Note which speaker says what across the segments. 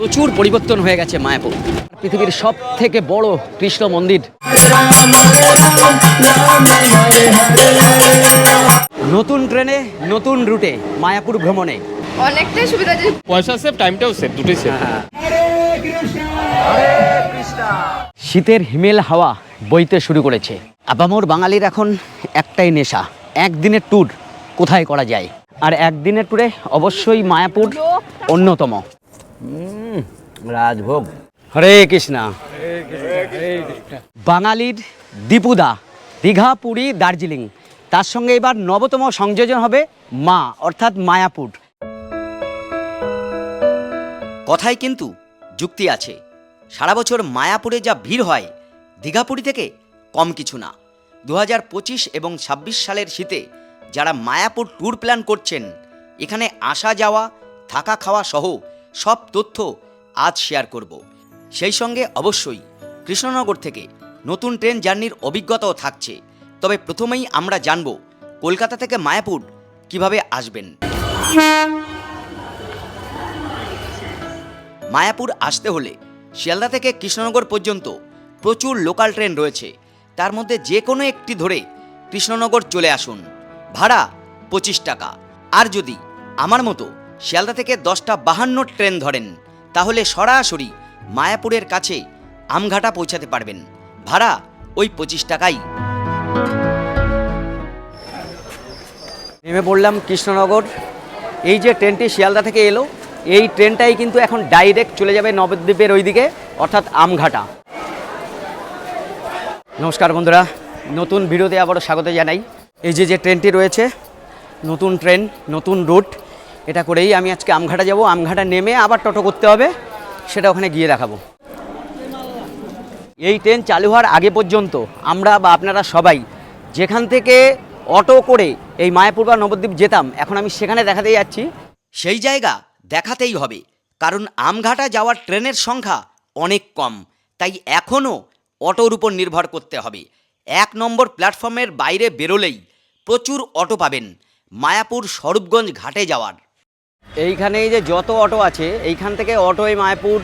Speaker 1: প্রচুর পরিবর্তন হয়ে গেছে মায়াপুর। পৃথিবীর সব থেকে বড় কৃষ্ণ মন্দির। নতুন ট্রেনে নতুন রুটে মায়াপুর ভ্রমণে।
Speaker 2: অনেকটাই সুবিধা
Speaker 3: পয়সা সেভ টাইমটাও সেভ দুটোই সেভ।
Speaker 1: শীতের হিমেল হাওয়া বইতে শুরু করেছে। আপামোর বাঙালির এখন একটাই নেশা একদিনের ট্যুর কোথায় করা যায়? আর একদিনের ট্যুরে অবশ্যই মায়াপুর অন্যতম। রাজভোগ। হরে কৃষ্ণা। বাঙালির দীপুদা দীঘা পুরী দার্জিলিং। তার সঙ্গে এবার নবতম সংযোজন হবে মা অর্থাৎ মায়াপুর। কথায় কিন্তু যুক্তি আছে। সারা বছর মায়াপুরে যা ভিড় হয় দীঘাপুরি থেকে কম কিছু না। দু পঁচিশ এবং ছাব্বিশ সালের শীতে যারা মায়াপুর ট্যুর প্ল্যান করছেন এখানে আসা যাওয়া থাকা খাওয়া সহ সব তথ্য আজ শেয়ার করব। সেই সঙ্গে অবশ্যই কৃষ্ণনগর থেকে নতুন ট্রেন জার্নির অভিজ্ঞতাও থাকছে। তবে প্রথমেই আমরা জানব কলকাতা থেকে মায়াপুর কীভাবে আসবেন। মায়াপুর আসতে হলে শিয়ালদা থেকে কৃষ্ণনগর পর্যন্ত প্রচুর লোকাল ট্রেন রয়েছে। তার মধ্যে যে কোনো একটি ধরে কৃষ্ণনগর চলে আসুন। ভাড়া পঁচিশ টাকা। আর যদি আমার মতো শিয়ালদা থেকে দশটা বাহান্ন ট্রেন ধরেন। তাহলে সরাসরি মায়াপুরের কাছে আমঘাটা পৌঁছাতে পারবেন। ভাড়া ওই পঁচিশ টাকাই। নেমে পড়লাম কৃষ্ণনগর। এই যে ট্রেনটি শিয়ালদা থেকে এলো, এই ট্রেনটাই কিন্তু এখন ডাইরেক্ট চলে যাবে নবদ্বীপের ওইদিকে, অর্থাৎ আমঘাটা। নমস্কার বন্ধুরা, নতুন ভিডিওতে আবারও স্বাগত জানাই। এই যে যে ট্রেনটি রয়েছে, নতুন ট্রেন, নতুন রুট এটা করেই আমি আজকে আমঘাটা যাব। আমঘাটা নেমে আবার টোটো করতে হবে, সেটা ওখানে গিয়ে দেখাবো। এই ট্রেন চালু হওয়ার আগে পর্যন্ত আমরা বা আপনারা সবাই যেখান থেকে অটো করে এই মায়াপুর বা নবদ্বীপ যেতাম, এখন আমি সেখানে দেখাতে যাচ্ছি। সেই জায়গা দেখাতেই হবে, কারণ আমঘাটা যাওয়ার ট্রেনের সংখ্যা অনেক কম, তাই এখনও অটোর উপর নির্ভর করতে হবে। এক নম্বর প্ল্যাটফর্মের বাইরে বেরোলেই প্রচুর অটো পাবেন, মায়াপুর স্বরূপগঞ্জ ঘাটে যাওয়ার। এইখানেই যে যত অটো আছে, এইখান থেকে অটো অটোয় মায়াপুর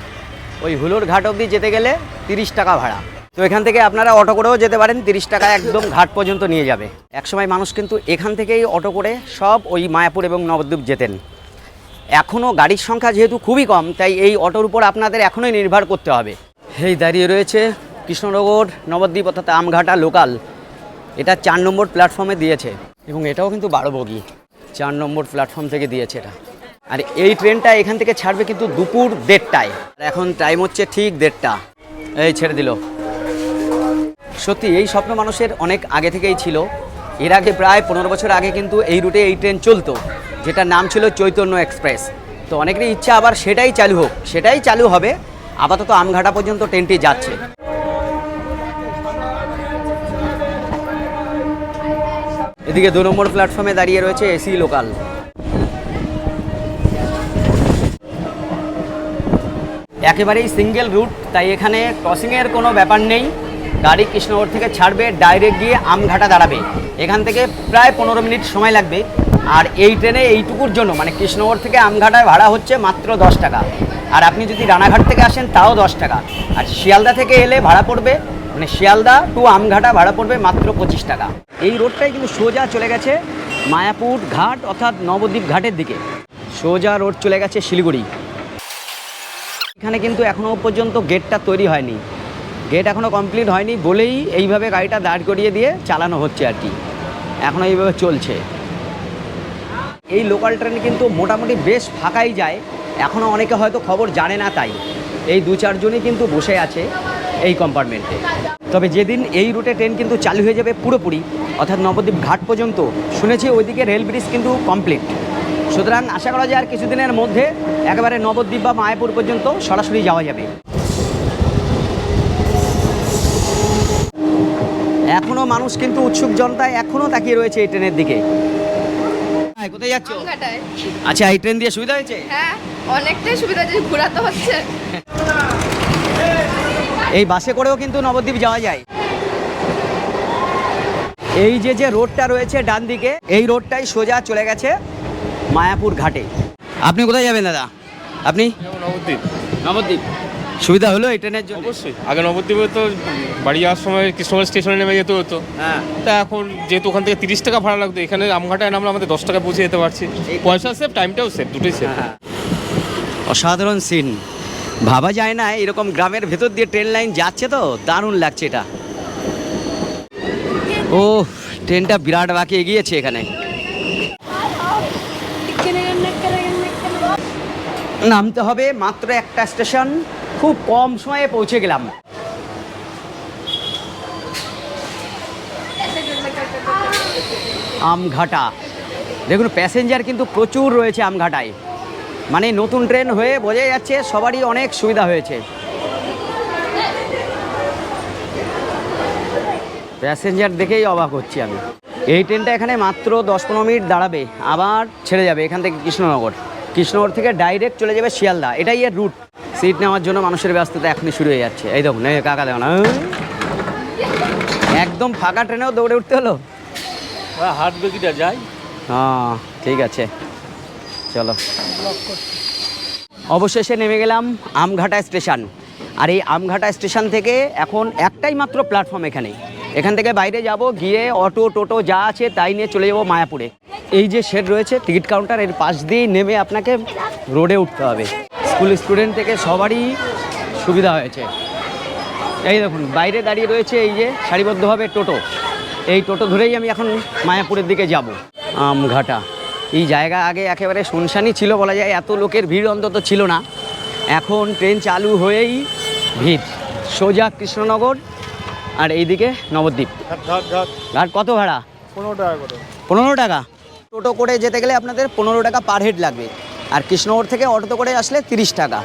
Speaker 1: ওই হুলোর ঘাট অবধি যেতে গেলে তিরিশ টাকা ভাড়া। তো এখান থেকে আপনারা অটো করেও যেতে পারেন, তিরিশ টাকা একদম ঘাট পর্যন্ত নিয়ে যাবে। একসময় মানুষ কিন্তু এখান থেকেই অটো করে সব ওই মায়াপুর এবং নবদ্বীপ যেতেন। এখনও গাড়ির সংখ্যা যেহেতু খুবই কম, তাই এই অটোর উপর আপনাদের এখনই নির্ভর করতে হবে। এই দাঁড়িয়ে রয়েছে কৃষ্ণনগর, নবদ্বীপ অর্থাৎ আমঘাটা লোকাল। এটা চার নম্বর প্ল্যাটফর্মে দিয়েছে এবং এটাও কিন্তু বারো বগি চার নম্বর প্ল্যাটফর্ম থেকে দিয়েছে এটা। আর এই ট্রেনটা এখান থেকে ছাড়বে কিন্তু দুপুর দেড়টায়। আর এখন টাইম হচ্ছে ঠিক দেড়টা। এই ছেড়ে দিল। সত্যি, এই স্বপ্ন মানুষের অনেক আগে থেকেই ছিল। এর আগে প্রায় পনেরো বছর আগে কিন্তু এই রুটে এই ট্রেন চলতো, যেটার নাম ছিল চৈতন্য এক্সপ্রেস। তো অনেকেরই ইচ্ছা আবার সেটাই চালু হোক, সেটাই চালু হবে। আপাতত আমঘাটা পর্যন্ত ট্রেনটি যাচ্ছে। এদিকে দু নম্বর প্ল্যাটফর্মে দাঁড়িয়ে রয়েছে এসি লোকাল। একেবারেই সিঙ্গেল রুট, তাই এখানে ক্রসিংয়ের কোনো ব্যাপার নেই। গাড়ি কৃষ্ণনগর থেকে ছাড়বে, ডাইরেক্ট গিয়ে আমঘাটা দাঁড়াবে। এখান থেকে প্রায় পনেরো মিনিট সময় লাগবে। আর এই ট্রেনে এইটুকুর জন্য মানে কৃষ্ণনগর থেকে আমঘাটায় ভাড়া হচ্ছে মাত্র দশ টাকা। আর আপনি যদি রানাঘাট থেকে আসেন, তাও দশ টাকা। আর শিয়ালদা থেকে এলে ভাড়া পড়বে মানে শিয়ালদা টু আমঘাটা ভাড়া পড়বে মাত্র পঁচিশ টাকা। এই রোডটাই কিন্তু সোজা চলে গেছে মায়াপুর ঘাট, অর্থাৎ নবদ্বীপ ঘাটের দিকে। সোজা রোড চলে গেছে শিলিগুড়ি। এখানে কিন্তু এখনও পর্যন্ত গেটটা তৈরি হয়নি। গেট এখনও কমপ্লিট হয়নি বলেই এইভাবে গাড়িটা দাঁড় করিয়ে দিয়ে চালানো হচ্ছে আর কি। এখনও এইভাবে চলছে। এই লোকাল ট্রেন কিন্তু মোটামুটি বেশ ফাঁকাই যায়। এখনও অনেকে হয়তো খবর জানে না তাই। এই দু চারজনই কিন্তু বসে আছে এই কম্পার্টমেন্টে তবে যেদিন এই রুটে ট্রেন কিন্তু চালু হয়ে যাবে পুরোপুরি, অর্থাৎ নবদ্বীপ ঘাট পর্যন্ত, শুনেছি ওইদিকে রেল ব্রিজ কিন্তু কমপ্লিট সুতরাং আশা করা যায় আর কিছুদিনের মধ্যে একেবারে নবদ্বীপ বা মায়াপুর পর্যন্ত সরাসরি যাওয়া যাবে। এখনও মানুষ কিন্তু উৎসুক জনতায় এখনও তাকিয়ে রয়েছে এই ট্রেনের দিকে। কোথায় যাচ্ছ? আচ্ছা এই ট্রেন দিয়ে সুবিধা হয়েছে?
Speaker 2: হ্যাঁ অনেকটাই সুবিধা ঘোরাতে হচ্ছে।
Speaker 1: এই বাসে করেও কিন্তু নবদ্বীপ যাওয়া যায়। এই যে যে রোডটা রয়েছে ডান দিকে এই রোডটাই সোজা চলে গেছে। মায়াপুর ঘাটে। আপনি কোথায় যাবেন দাদা? আপনি?
Speaker 3: নবদ্বীপ।
Speaker 1: নবদ্বীপ। সুবিধা হলো এই ট্রেনের জন্য?
Speaker 3: অবশ্যই। আগে নবদ্বীপে তো বাড়ি যাওয়ার সময় কৃষ্ণগঞ্জ স্টেশনে নেমে যেতে হতো।
Speaker 1: হ্যাঁ।
Speaker 3: তা এখন যেহেতু ওখান থেকে তিরিশ টাকা ভাড়া লাগতো এখানে আমঘাটায় নামলে আমাদের দশ টাকা পৌঁছে যেতে পারছি। পয়সা সেভ টাইমটাও সেভ দুটোই সেভ
Speaker 1: হ্যাঁ। অসাধারণ সিন ভাবা যায় না এরকম গ্রামের ভেতর দিয়ে ট্রেন লাইন যাচ্ছে তো দারুণ লাগছে এটা। ও ট্রেনটা বিরাট বাকি এগিয়েছে এখানে। নামতে হবে, মাত্র একটা স্টেশন, খুব কম সময়ে পৌঁছে গেলাম। আমঘাটা। দেখুন প্যাসেঞ্জার কিন্তু প্রচুর রয়েছে আমঘাটায়। মানে নতুন ট্রেন হয়ে বোঝা যাচ্ছে সবারই অনেক সুবিধা হয়েছে। প্যাসেঞ্জার দেখেই অবাক হচ্ছি আমি। এই ট্রেনটা এখানে মাত্র দশ পনেরো মিনিট দাঁড়াবে, আবার ছেড়ে যাবে এখান থেকে কৃষ্ণনগর। কৃষ্ণনগর থেকে ডাইরেক্ট চলে যাবে শিয়ালদা। এটাই এর রুট সিট নেওয়ার জন্য মানুষের ব্যস্ততা এখনই শুরু হয়ে যাচ্ছে। এই দেখুন কাকা দেখুন। একদম ফাঁকা ট্রেনেও দৌড়ে উঠতে হলো।
Speaker 3: হাত বেগিটা যায়।
Speaker 1: হ্যাঁ ঠিক আছে। চলো। অবশেষে নেমে গেলাম আমঘাটা স্টেশন। আর এই আমঘাটা স্টেশন থেকে এখন একটাই মাত্র প্ল্যাটফর্ম এখানে এখান থেকে বাইরে যাব, গিয়ে অটো, টোটো যা আছে তাই নিয়ে চলে যাব মায়াপুরে। এই যে শেড রয়েছে টিকিট কাউন্টার এর পাশ দিয়ে নেমে আপনাকে রোডে উঠতে হবে। স্কুল স্টুডেন্ট থেকে সবারই সুবিধা হয়েছে। এই দেখুন, বাইরে দাঁড়িয়ে রয়েছে এই যে সারিবদ্ধভাবে টোটো। এই টোটো ধরেই আমি এখন মায়াপুরের দিকে যাব, আমঘাটা। এই জায়গা আগে একেবারে শুনশানি ছিল বলা যায়, এত লোকের ভিড় অন্তত ছিল না। এখন ট্রেন চালু হয়েই ভিড়। সোজা কৃষ্ণনগর আর এইদিকে নবদ্বীপ।
Speaker 4: ঘাট ঘাট
Speaker 1: ঘাট। কত ভাড়া?
Speaker 4: পনেরো টাকা করে।
Speaker 1: পনেরো টাকা? টোটো করে যেতে গেলে আপনাদের পনেরো টাকা পার হেড লাগবে। আর কৃষ্ণনগর থেকে অটোতে করে আসলে তিরিশ টাকা।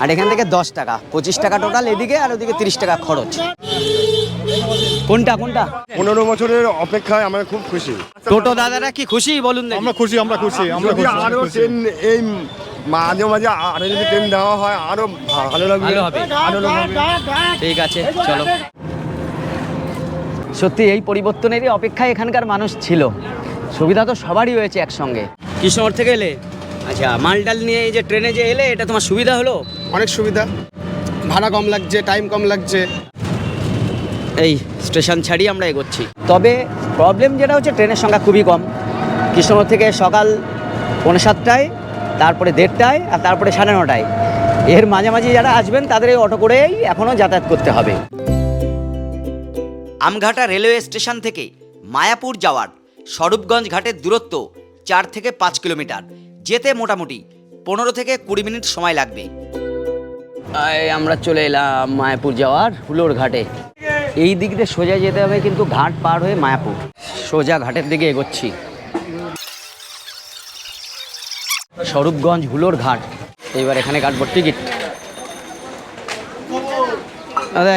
Speaker 1: আর এখান থেকে দশ টাকা। পঁচিশ টাকা টোটাল এদিকে আর ওদিকে তিরিশ টাকা খরচ। কোনটা কোনটা?
Speaker 4: পনেরো বছরের অপেক্ষায় আমরা খুব খুশি।
Speaker 1: টোটো দাদারা কি খুশি বলুন
Speaker 4: আমরা খুশি আমরা খুশি আমরা আরও
Speaker 5: ট্রেন এই মাঝে মাঝে আরও যদি ট্রেন দেওয়া হয় আরও ভালো লাগবে।
Speaker 1: হবে।
Speaker 5: আরও লাগবে।
Speaker 1: ঠিক আছে চলো। সত্যি এই পরিবর্তনেরই অপেক্ষায় এখানকার মানুষ ছিল। সুবিধা তো সবারই হয়েছে একসঙ্গে। কৃষ্ণনগর থেকে এলে? আচ্ছা মালডাল নিয়ে এই যে ট্রেনে যে এলে এটা তোমার সুবিধা হলো?
Speaker 6: অনেক সুবিধা। ভাড়া কম লাগছে টাইম কম লাগছে।
Speaker 1: এই স্টেশন ছাড়িয়ে আমরা এগোচ্ছি। তবে প্রবলেম যেটা হচ্ছে ট্রেনের সংখ্যা খুবই কম। কৃষ্ণনগর থেকে সকাল পৌনে সাতটায় তারপরে দেড়টায় আর তারপরে সাড়ে নটায়। এর মাঝামাঝি যারা আসবেন তাদের এই অটো করেই এখনও যাতায়াত করতে হবে। আমঘাটা রেলওয়ে স্টেশন থেকে মায়াপুর যাওয়ার স্বরূপগঞ্জ ঘাটের দূরত্ব চার থেকে পাঁচ কিলোমিটার। যেতে মোটামুটি পনেরো থেকে কুড়ি মিনিট সময় লাগবে। আমরা চলে এলাম মায়াপুর যাওয়ার হুলোর ঘাটে। এই দিক দিয়ে সোজা যেতে হবে কিন্তু ঘাট পার হয়ে মায়াপুর। সোজা ঘাটের দিকে এগোচ্ছি। স্বরূপগঞ্জ হুলোর ঘাট। এইবার এখানে কাটবো টিকিট। দাদা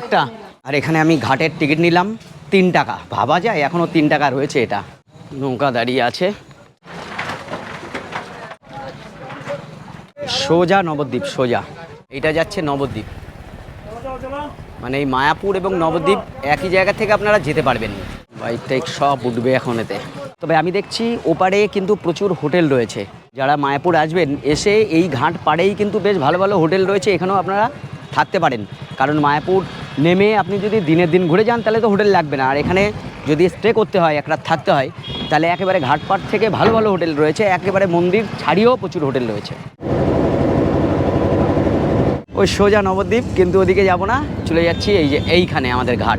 Speaker 1: একটা। আর এখানে আমি ঘাটের টিকিট নিলাম তিন টাকা। ভাবা যায় এখনও তিন টাকা রয়েছে এটা। নৌকা দাঁড়িয়ে আছে। সোজা নবদ্বীপ, সোজা। এটা যাচ্ছে নবদ্বীপ। মানে এই মায়াপুর এবং নবদ্বীপ একই জায়গা থেকে আপনারা যেতে পারবেন। বাইক টাইক সব উঠবে এখন এতে। তবে আমি দেখছি ওপারে কিন্তু প্রচুর হোটেল রয়েছে। যারা মায়াপুর আসবেন, এসে এই ঘাট পাড়েই কিন্তু বেশ ভালো ভালো হোটেল রয়েছে, এখানেও আপনারা থাকতে পারেন। কারণ মায়াপুর নেমে আপনি যদি দিনের দিন ঘুরে যান, তাহলে তো হোটেল লাগবে না। আর এখানে যদি স্টে করতে হয়, এক রাত থাকতে হয়, তাহলে একেবারে ঘাটপাট থেকে ভালো ভালো হোটেল রয়েছে। একেবারে মন্দির ছাড়িয়েও প্রচুর হোটেল রয়েছে। ওই সোজা নবদ্বীপ, কিন্তু ওদিকে যাব না। চলে যাচ্ছি এই যে এইখানে আমাদের ঘাট।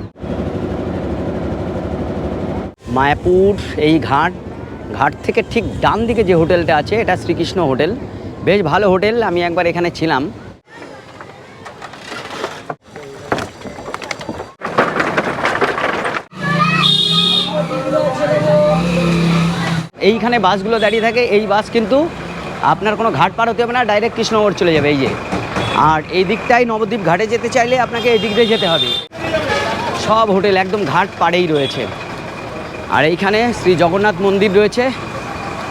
Speaker 1: মায়াপুর, এই ঘাট। ঘাট থেকে ঠিক ডান দিকে যে হোটেলটা আছে, এটা শ্রীকৃষ্ণ হোটেল। বেশ ভালো হোটেল, আমি একবার এখানে ছিলাম। এইখানে বাসগুলো দাঁড়িয়ে থাকে এই বাস কিন্তু আপনার কোনো ঘাট পার হতে হবে না ডাইরেক্ট কৃষ্ণনগর চলে যাবে এই যে। আর এই দিকটাই নবদ্বীপ ঘাটে যেতে চাইলে আপনাকে এই দিক দিয়ে যেতে হবে। সব হোটেল একদম ঘাট পাড়েই রয়েছে। আর এইখানে শ্রী জগন্নাথ মন্দির রয়েছে।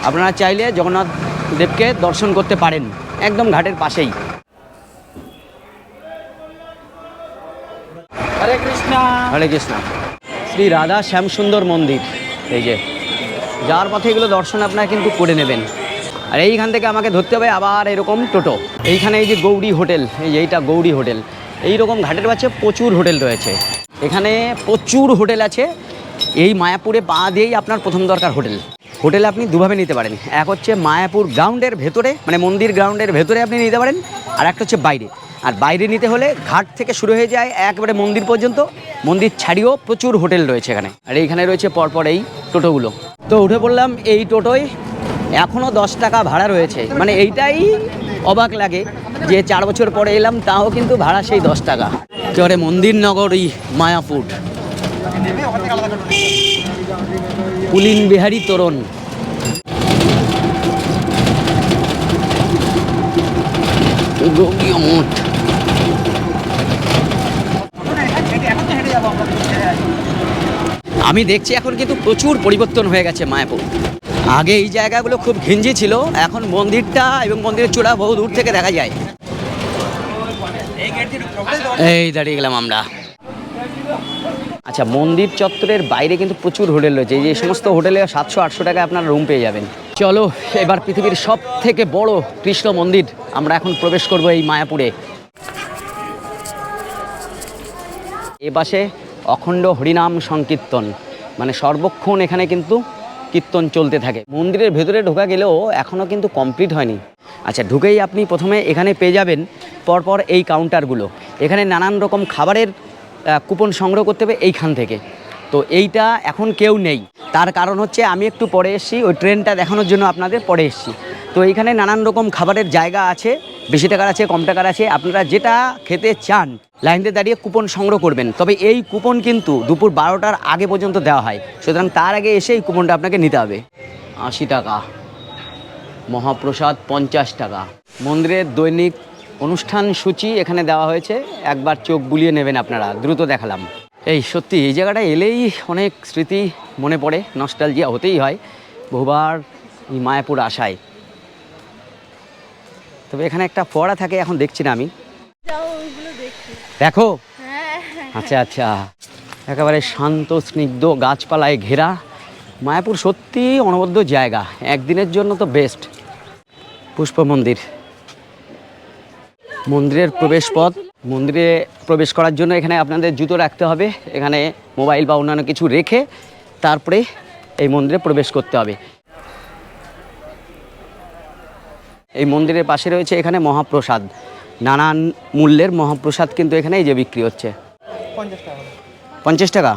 Speaker 1: আপনারা চাইলে জগন্নাথ দেবকে দর্শন করতে পারেন একদম ঘাটের পাশেই।
Speaker 6: হরে কৃষ্ণ।
Speaker 1: হরে কৃষ্ণ। শ্রী রাধা শ্যামসুন্দর মন্দির এই যে। যাওয়ার পথে এগুলো দর্শন আপনারা কিন্তু করে নেবেন। আর এইখান থেকে আমাকে ধরতে হবে আবার এরকম টোটো। এইখানে এই যে গৌরী হোটেল, এই এইটা গৌরী হোটেল। এই রকম ঘাটের পাশে প্রচুর হোটেল রয়েছে। এখানে প্রচুর হোটেল আছে। এই মায়াপুরে পা দিয়েই আপনার প্রথম দরকার হোটেল। হোটেল আপনি দুভাবে নিতে পারেন। এক হচ্ছে মায়াপুর গ্রাউন্ডের ভেতরে মানে মন্দির গ্রাউন্ডের ভেতরে আপনি নিতে পারেন, আর একটা হচ্ছে বাইরে। আর বাইরে নিতে হলে ঘাট থেকে শুরু হয়ে যায় একবারে মন্দির পর্যন্ত। মন্দির ছাড়িয়েও প্রচুর হোটেল রয়েছে এখানে। আর এইখানে রয়েছে পরপর এই টোটোগুলো। তো উঠে পড়লাম এই টোটোয়। এখনও দশ টাকা ভাড়া রয়েছে। মানে এইটাই অবাক লাগে যে চার বছর পরে এলাম, তাও কিন্তু ভাড়া সেই দশ টাকা। একেবারে মন্দির নগরী মায়াপুর। পুলিন বিহারী তোরণ। যোগীয় মঠ। আমি দেখছি এখন কিন্তু প্রচুর পরিবর্তন হয়ে গেছে মায়াপুর। আগে এই জায়গাগুলো খুব ঘিঞ্জি ছিল, এখন মন্দিরটা এবং মন্দিরের চূড়া বহু দূর থেকে দেখা যায়। এই দাঁড়িয়ে গেলাম আমরা। আচ্ছা মন্দির চত্বরের বাইরে কিন্তু প্রচুর হোটেল রয়েছে যে সমস্ত হোটেলে সাতশো, আটশো টাকায় আপনারা রুম পেয়ে যাবেন। চলো, এবার পৃথিবীর সব থেকে বড় কৃষ্ণ মন্দির, আমরা এখন প্রবেশ করব এই মায়াপুরে। এ পাশে অখণ্ড হরিনাম সংকীর্তন। মানে সর্বক্ষণ এখানে কিন্তু কীর্তন চলতে থাকে। মন্দিরের ভেতরে ঢোকা গেলেও এখনও কিন্তু কমপ্লিট হয়নি। আচ্ছা ঢুকেই আপনি প্রথমে এখানে পেয়ে যাবেন পরপর এই কাউন্টারগুলো এখানে নানান রকম খাবারের কুপন সংগ্রহ করতে হবে এইখান থেকে। তো এইটা এখন কেউ নেই। তার কারণ হচ্ছে আমি একটু পরে এসেছি, ওই ট্রেনটা দেখানোর জন্য আপনাদের পরে এসেছি। তো এইখানে নানান রকম খাবারের জায়গা আছে, বেশি টাকার আছে, কম টাকার আছে, আপনারা যেটা খেতে চান লাইনতে দাঁড়িয়ে কুপন সংগ্রহ করবেন। তবে এই কুপন কিন্তু দুপুর বারোটার আগে পর্যন্ত দেওয়া হয়। সুতরাং তার আগে এসে এই কুপনটা আপনাকে নিতে হবে। আশি টাকা। মহাপ্রসাদ পঞ্চাশ টাকা। মন্দিরের দৈনিক অনুষ্ঠান সূচি এখানে দেওয়া হয়েছে। একবার চোখ বুলিয়ে নেবেন আপনারা, দ্রুত দেখালাম। এই সত্যি, এই জায়গাটা এলেই অনেক স্মৃতি মনে পড়ে নস্টালজিয়া হতেই হয়। বহুবার মায়াপুর আসায়। তবে এখানে একটা ফোয়ারা থাকে এখন দেখছি না আমি। দেখো। আচ্ছা আচ্ছা। একেবারে শান্ত স্নিগ্ধ গাছপালায় ঘেরা। মায়াপুর সত্যি অনবদ্য জায়গা। একদিনের জন্য তো বেস্ট পুষ্প মন্দির। মন্দিরের প্রবেশ পথ। মন্দিরে প্রবেশ করার জন্য এখানে আপনাদের জুতো রাখতে হবে। এখানে মোবাইল বা অন্যান্য কিছু রেখে তারপরে এই মন্দিরে প্রবেশ করতে হবে। এই মন্দিরের পাশে রয়েছে এখানে মহাপ্রসাদ। নানান মূল্যের মহাপ্রসাদ কিন্তু এখানে এই যে বিক্রি হচ্ছে। পঞ্চাশ টাকা।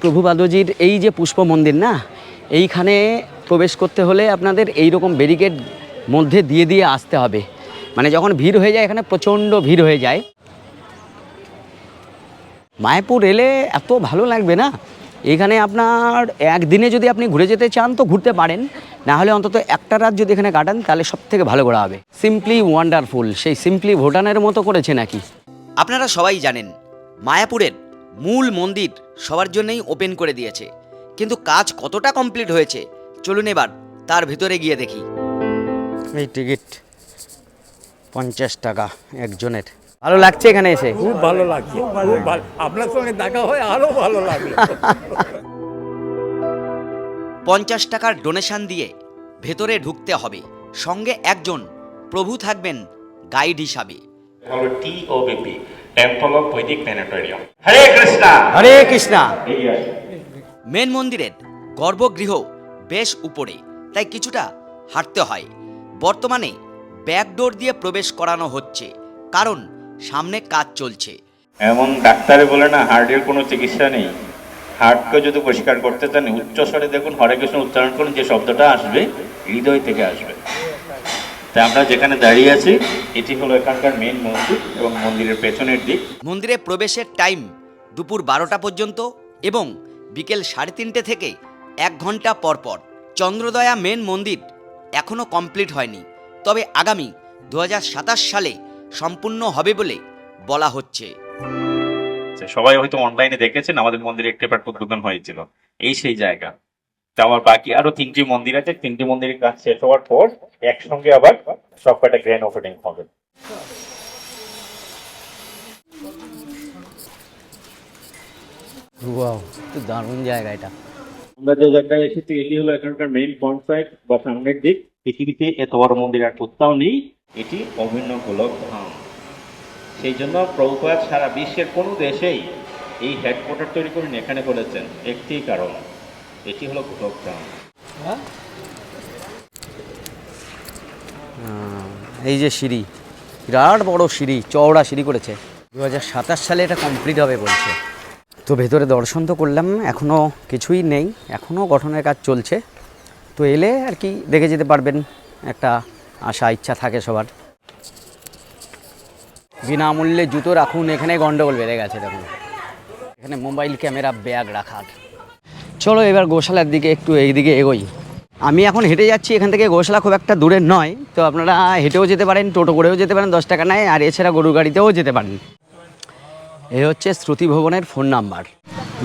Speaker 1: প্রভুপাদজির এই যে পুষ্প মন্দির না এইখানে প্রবেশ করতে হলে আপনাদের এই রকম ব্যারিকেড মধ্যে দিয়ে দিয়ে আসতে হবে। মানে যখন ভিড় হয়ে যায় এখানে প্রচণ্ড ভিড় হয়ে যায়। মায়াপুর এলে এত ভালো লাগবে না? এখানে আপনার একদিনে যদি আপনি ঘুরে যেতে চান তো ঘুরতে পারেন। না হলে অন্তত একটা রাত যদি এখানে কাটান তাহলে সব থেকে ভালো ঘোরা হবে। সিম্পলি ওয়ান্ডারফুল সেই সিম্পলি ভুটানের মতো করেছে নাকি? আপনারা সবাই জানেন মায়াপুরের মূল মন্দির সবার জন্যই ওপেন করে দিয়েছে। কিন্তু কাজ কতটা কমপ্লিট হয়েছে চলুন এবার তার ভিতরে গিয়ে দেখি। এই টিকিট পঞ্চাশ টাকা একজনের। ভালো লাগছে এখানে এসে?
Speaker 7: খুব ভালো লাগছে খুব ভালো। আপনার সঙ্গে দেখা হয় আরও ভালো লাগল।
Speaker 1: পঞ্চাশ টাকার ডোনেশন দিয়ে ভেতরে ঢুকতে হবে। সঙ্গে একজন প্রভু থাকবেন গাইড হিসাবে।
Speaker 8: হরে কৃষ্ণা!
Speaker 1: হরে কৃষ্ণা! মেন মন্দিরের গর্ভগৃহ বেশ উপরে তাই কিছুটা হাঁটতে হয়। বর্তমানে ব্যাকডোর দিয়ে প্রবেশ করানো হচ্ছে কারণ সামনে কাজ চলছে।
Speaker 8: এমন ডাক্তারে বলে না হার্টের কোনো চিকিৎসা নেই। হার্টকে যদি পরিষ্কার করতে চান, উচ্চ স্বরে দেখুন, হরে কৃষ্ণ উচ্চারণ করুন, যে শব্দটা আসবে, হৃদয় থেকে আসবে। তাই আমরা যেখানে দাঁড়িয়ে আছি, এটি এখানকার মেন মন্দির এবং মন্দিরের পেছনের দিক।
Speaker 1: মন্দিরে প্রবেশের টাইম দুপুর বারোটা পর্যন্ত এবং বিকেল সাড়ে তিনটে থেকে এক ঘণ্টা পর পর। চন্দ্রদয়া মেন মন্দির এখনও কমপ্লিট হয়নি। তবে আগামী দু হাজার সাতাশ সালে সম্পূর্ণ হবে বলে বলা হচ্ছে।
Speaker 8: সবাই হয়তো অনলাইনে দেখেছেন আমাদের মন্দিরে একটি পাঠ উদ্বোধন হয়েছিল। এই সেই জায়গা। তো আমার বাকি আরও তিনটি মন্দির আছে। তিনটি মন্দিরের কাজ শেষ হওয়ার পর একসঙ্গে আবার সব কয়টা গ্র্যান্ড ওপেনিং হবে
Speaker 1: দারুণ জায়গা এটা।
Speaker 8: আমরা যে জায়গায় এসেছি এটি হলো এখানকার মেইন পয়েন্ট সাইড বা সামনের দিক। পৃথিবীতে এত বড় মন্দির আর কোথাও নেই। এটি অভিন্ন গোলক ধাম। সেই জন্য প্রভুপাত সারা বিশ্বের কোনো দেশেই এই হেডকোয়ার্টার তৈরি করে এখানে করেছেন একটি কারণ এটি হলো গোলক
Speaker 1: এই যে সিঁড়ি বিরাট বড় সিঁড়ি চওড়া সিঁড়ি করেছে। দু হাজার সাতাশ সালে এটা কমপ্লিট হবে বলছে। তো ভেতরে দর্শন তো করলাম এখনও কিছুই নেই এখনও গঠনের কাজ চলছে। তো এলে আর কি দেখে যেতে পারবেন একটা আশা ইচ্ছা থাকে সবার। বিনামূল্যে জুতো রাখুন এখানে গন্ডগোল বেড়ে গেছে, দেখুন। এখানে মোবাইল ক্যামেরা, ব্যাগ রাখার চলো এবার গোশালার দিকে একটু এইদিকে এগোই। আমি এখন হেঁটে যাচ্ছি, এখান থেকে গোশালা খুব একটা দূরে নয়, তো আপনারা হেঁটেও যেতে পারেন, টোটো করেও যেতে পারেন, দশ টাকা নেয়, আর এছাড়া গরু গাড়িতেও যেতে পারেন। এ হচ্ছে শ্রুতি ভবনের ফোন নাম্বার।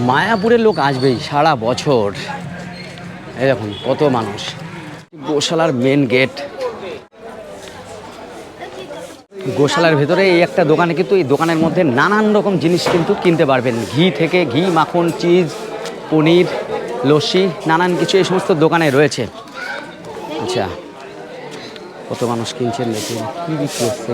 Speaker 1: মায়াপুরের লোক আসবেই সারা বছর। এই দেখুন, কত মানুষ। গোশালার মেন গেট গোশালার ভেতরে এই একটা দোকানে কিন্তু এই দোকানের মধ্যে নানান রকম জিনিস কিন্তু কিনতে পারবেন। ঘি থেকে ঘি, মাখন, চিজ, পনির, লস্যি, নানান কিছু এই সমস্ত দোকানে রয়েছে। আচ্ছা কত মানুষ কিনছেন দেখুন। কী বিক্রি হচ্ছে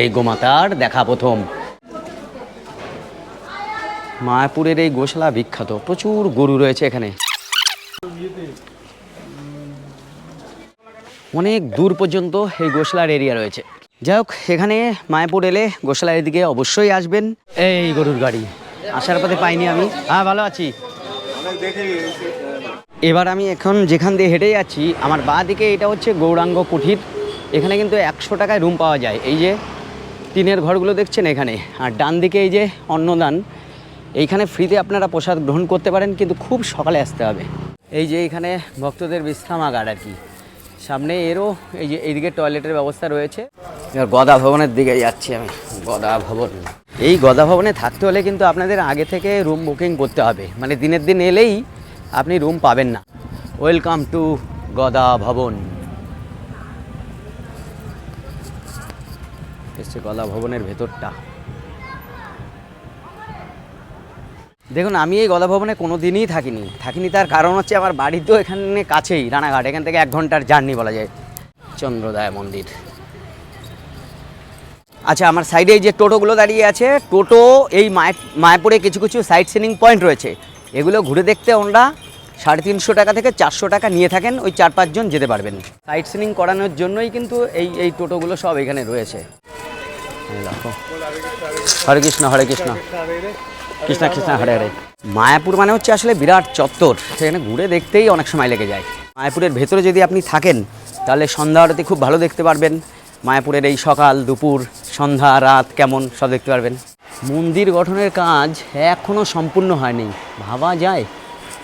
Speaker 1: এই গোমাতার, দেখা প্রথম। মায়াপুরের এই গোশালা বিখ্যাত। প্রচুর গরু রয়েছে এখানে। অনেক দূর পর্যন্ত এই গোশালার এরিয়া রয়েছে। যাই হোক, এখানে মায়াপুর এলে গোশালার এদিকে অবশ্যই আসবেন। এই গরুর গাড়ি, আসার পথে পাইনি আমি। হ্যাঁ ভালো আছি। এবার আমি এখন যেখান দিয়ে হেঁটে যাচ্ছি, আমার বাঁ দিকে এটা হচ্ছে গৌরাঙ্গ কুঠির। এখানে কিন্তু একশো টাকায় রুম পাওয়া যায়। এই যে টিনের ঘরগুলো দেখছেন এখানে। আর ডান দিকে এই যে অন্নদান, এইখানে ফ্রিতে আপনারা প্রসাদ গ্রহণ করতে পারেন, কিন্তু খুব সকালে আসতে হবে। এই যে এখানে ভক্তদের বিশ্রামাগার আর কি। সামনে এরও এই যে এইদিকে টয়লেটের ব্যবস্থা রয়েছে। এবার গদা ভবনের দিকে যাচ্ছি আমি। গদা ভবন। এই গদা ভবনে থাকতে হলে কিন্তু আপনাদের আগে থেকে রুম বুকিং করতে হবে। মানে দিনের দিন এলেই আপনি রুম পাবেন না। ওয়েলকাম টু গদা ভবন। এসছে গদা ভবনের ভেতরটা। দেখুন, আমি এই গদা ভবনে কোনো দিনই থাকিনি। থাকিনি তার কারণ হচ্ছে আমার বাড়ি তো এখানে কাছেই, রানাঘাট। এখান থেকে এক ঘণ্টার জার্নি বলা যায়। চন্দ্রদায় মন্দির। আচ্ছা আমার সাইডে যে টোটোগুলো দাঁড়িয়ে আছে, টোটো এই মায়, মায়াপুরে কিছু কিছু সাইট সিনিং পয়েন্ট রয়েছে। এগুলো ঘুরে দেখতে ওনারা সাড়ে তিনশো টাকা থেকে চারশো টাকা নিয়ে থাকেন, ওই চার পাঁচজন যেতে পারবেন। সাইট সিনিং করানোর জন্যই কিন্তু এই এই টোটোগুলো সব এখানে রয়েছে। হরে কৃষ্ণ হরে কৃষ্ণ। কৃষ্ণা কৃষ্ণা, হরে হরে। মায়াপুর মানে হচ্ছে আসলে বিরাট চত্বর। সেখানে ঘুরে দেখতেই অনেক সময় লেগে যায়। মায়াপুরের ভেতরে যদি আপনি থাকেন, তাহলে সন্ধ্যা আরতি খুব ভালো দেখতে পারবেন। মায়াপুরের এই সকাল, দুপুর, সন্ধ্যা, রাত কেমন, সব দেখতে পারবেন। মন্দির গঠনের কাজ এখনও সম্পূর্ণ হয়নি। ভাবা যায়,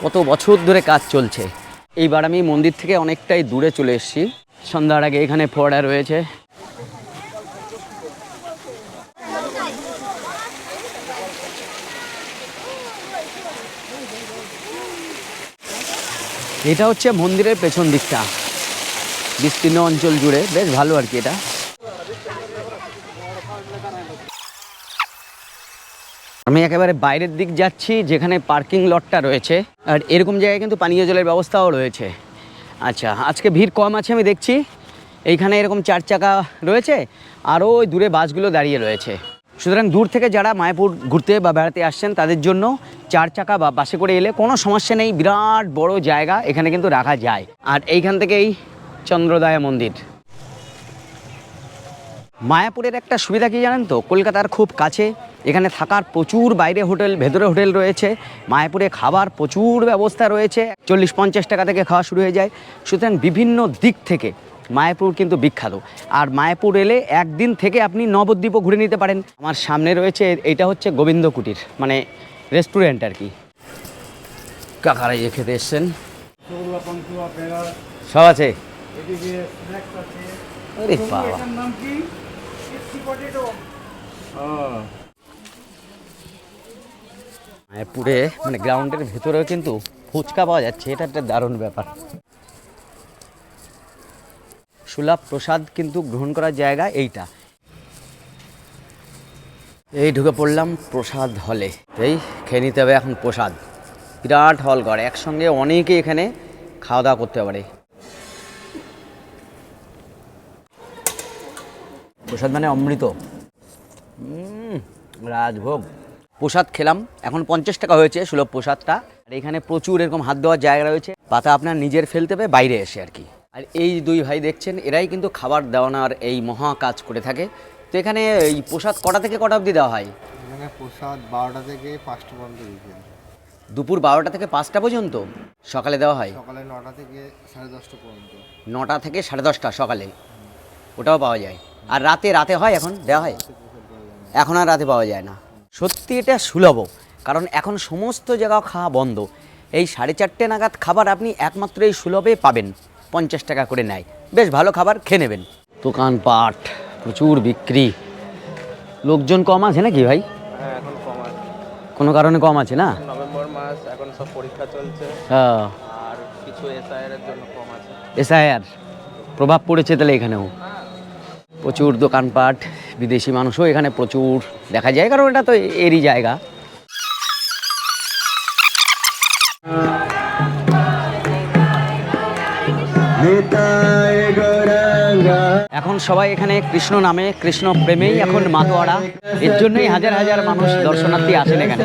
Speaker 1: কত বছর ধরে কাজ চলছে। এইবার আমি মন্দির থেকে অনেকটাই দূরে চলে এসেছি। সন্ধ্যার আগে এখানে ফোয়ারা রয়েছে। এটা হচ্ছে মন্দিরের পেছন দিকটা। বিস্তীর্ণ অঞ্চল জুড়ে। বেশ ভালো আর কি এটা। আমি একেবারে বাইরের দিক যাচ্ছি, যেখানে পার্কিং লটটা রয়েছে। আর এরকম জায়গায় কিন্তু পানীয় জলের ব্যবস্থাও রয়েছে। আচ্ছা আজকে ভিড় কম আছে আমি দেখছি। এইখানে এরকম চার চাকা রয়েছে, আরও ওই দূরে বাসগুলো দাঁড়িয়ে রয়েছে। সুতরাং দূর থেকে যারা মায়াপুর ঘুরতে বা বেড়াতে আসছেন, তাদের জন্য চার চাকা বা বাসে করে এলে কোনো সমস্যা নেই। বিরাট বড় জায়গা, এখানে কিন্তু রাখা যায়। আর এইখান থেকেই চন্দ্রদায়া মন্দির। মায়াপুরের একটা সুবিধা কি জানেন তো? কলকাতার খুব কাছে। এখানে থাকার প্রচুর বাইরে হোটেল, ভেতরে হোটেল রয়েছে। মায়াপুরে খাবার প্রচুর ব্যবস্থা রয়েছে। চল্লিশ পঞ্চাশ টাকা থেকে খাওয়া শুরু হয়ে যায়। সুতরাং বিভিন্ন দিক থেকে মায়াপুর কিন্তু বিখ্যাত। আর মায়াপুর এলে একদিন থেকে আপনি নবদ্বীপও ঘুরে নিতে পারেন। আমার সামনে রয়েছে এটা হচ্ছে গোবিন্দ কুটির। মানে রেস্টুরেন্ট আর কি। কাকারা ইয়ে খেতে এসছেন। সব আছে? আরে বাবা। মায়াপুরে মানে গ্রাউন্ডের ভেতরেও কিন্তু ফুচকা পাওয়া যাচ্ছে এটা একটা দারুণ ব্যাপার। সুলভ প্রসাদ কিন্তু গ্রহণ করার জায়গা এইটা। এই ঢুকে পড়লাম প্রসাদ হলে। এই খেয়ে নিতে হবে এখন প্রসাদ। বিরাট হল ঘর, একসঙ্গে অনেকে এখানে খাওয়া দাওয়া করতে পারে। প্রসাদ মানে অমৃত। রাজভোগ। প্রসাদ খেলাম, এখন পঞ্চাশ টাকা হয়েছে সুলভ প্রসাদটা। আর এখানে প্রচুর এরকম হাত দেওয়ার জায়গা রয়েছে, পাতা আপনার নিজের ফেলতে হবে, বাইরে এসে আর কি। আর এই দুই ভাই দেখছেন, এরাই কিন্তু খাবার দেওয়ানোর এই মহা কাজ করে থাকে। তো এখানে এই প্রসাদ কটা থেকে কটা অবধি দেওয়া হয়?
Speaker 9: এখানে প্রসাদ বারোটা থেকে পাঁচটা পর্যন্ত
Speaker 1: দুপুর বারোটা থেকে পাঁচটা পর্যন্ত সকালে দেওয়া হয়?
Speaker 9: সকালে নটা থেকে সাড়ে দশটা পর্যন্ত।
Speaker 1: নটা থেকে সাড়ে দশটা সকালে। ওটাও পাওয়া যায়। আর রাতে রাতে হয় এখন? দেওয়া হয়? এখন আর রাতে পাওয়া যায় না। সত্যি এটা সুলভ কারণ এখন সমস্ত জায়গা খাওয়া বন্ধ। এই সাড়ে চারটে নাগাদ খাবার আপনি একমাত্র এই সুলভে পাবেন। পঞ্চাশ টাকা করে নেয়। বেশ ভালো খাবার খেয়ে নেবেন। দোকানপাট। প্রচুর বিক্রি। লোকজন কম আছে নাকি ভাই?
Speaker 6: হ্যাঁ এখন কম আছে।
Speaker 1: কোনো কারণে কম আছে না?
Speaker 6: নভেম্বর মাস এখন সব পরীক্ষা চলছে।
Speaker 1: হ্যাঁ।
Speaker 6: আর কিছু এসআইআর এর জন্য কম আছে।
Speaker 1: এসআইআর প্রভাব পড়েছে তাহলে এখানেও? প্রচুর দোকানপাট বিদেশি মানুষও এখানে প্রচুর। দেখা যায় কারণ এটা তো এরই জায়গা। এখন সবাই এখানে কৃষ্ণ নামে কৃষ্ণ প্রেমেই এখন মাতোয়ারা। এর জন্যই হাজার হাজার মানুষ দর্শনার্থী আসেন এখানে।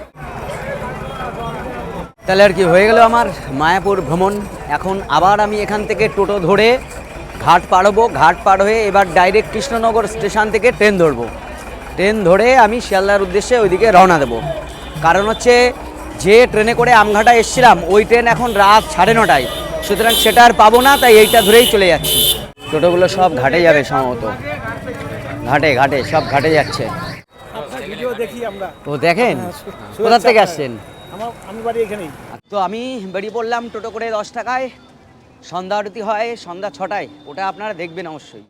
Speaker 1: তাহলে আর কি হয়ে গেল আমার মায়াপুর ভ্রমণ। এখন আবার আমি এখান থেকে টোটো ধরে ঘাট পার হব। ঘাট পার হয়ে এবার ডাইরেক্ট কৃষ্ণনগর স্টেশন থেকে ট্রেন ধরবো। ট্রেন ধরে আমি শিয়ালদার উদ্দেশ্যে ওইদিকে রওনা দেবো। কারণ হচ্ছে যে ট্রেনে করে আমঘাটা এসছিলাম ওই ট্রেন এখন রাত সাড়ে নটায়। সুতরাং সেটা আর পাবো না তাই এইটা ধরেই চলে যাচ্ছি। টোটোগুলো সব ঘাটে যাবে সম্ভবত। ঘাটে ঘাটে সব ঘাটে যাচ্ছে। তো দেখেন? কোথা থেকে আসছেন?
Speaker 7: আমার, আমি বাড়ি এখানেই।
Speaker 1: তো আমি বেরিয়ে পড়লাম টোটো করে দশ টাকায়। সন্ধ্যা আরতি হয়, সন্ধ্যা ছটায়। ওটা আপনারা দেখবেন অবশ্যই।